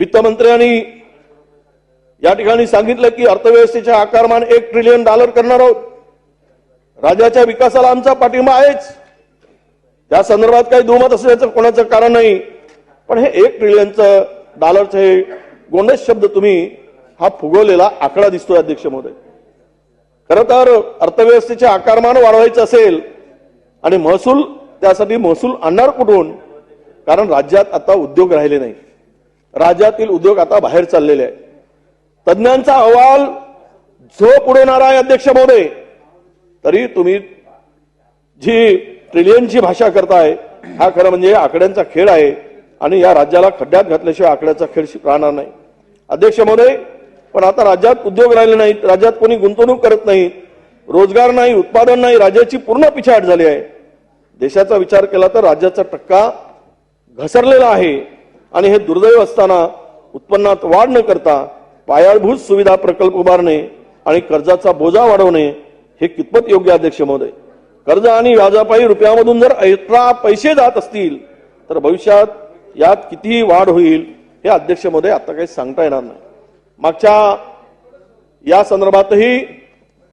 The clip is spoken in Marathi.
वित्तमंत्र्यांनी या ठिकाणी सांगितलं की अर्थव्यवस्थेच्या आकारमान एक ट्रिलियन डॉलर करणार आहोत. राज्याच्या विकासाला आमचा पाठिंबा आहेच. त्या संदर्भात काही दुमत असल्याचं कोणाचं कारण नाही. पण हे एक ट्रिलियनचं डॉलरचं हे गोंडस शब्द तुम्ही हा फुगवलेला आकडा दिसतोय अध्यक्ष महोदय. खरं तर अर्थव्यवस्थेचे आकारमान वाढवायचं असेल आणि महसूल त्यासाठी महसूल आणणार कुठून? कारण राज्यात आता उद्योग राहिले नाही राज्यातील उद्योग आता बाहेर चाललेले आहे तज्ज्ञांचा अहवाल झोप उडवणारा आहे अध्यक्ष महोदय तरी तुम्ही जी ट्रिलियनची भाषा करताय हा खरं म्हणजे आकड्यांचा खेळ आहे आणि या राज्याला खड्ड्यात घातल्याशिवाय आकड्याचा खेळ राहणार नाही. अध्यक्ष महोदय पण आता राज्यात उद्योग राहिले नाहीत राज्यात कोणी गुंतवणूक करत नाही रोजगार नाही उत्पादन नाही राज्याची पूर्ण पिछाट झाली आहे. देशाचा विचार केला तर राज्याचा टक्का घसरलेला आहे. आणि हे दुर्दैव असताना उत्पन्नात वाढ न करता पायाभूत सुविधा प्रकल्प उभारणे आणि कर्जाचा बोजा वाढवणे हे कितपत योग्य अध्यक्ष महोदय? कर्ज आणि व्याजापायी रुपयामधून जर अठरा पैसे जात असतील तर भविष्यात यात कितीही वाढ होईल हे अध्यक्ष महोदय आता काही सांगता येणार नाही. मागच्या या संदर्भातही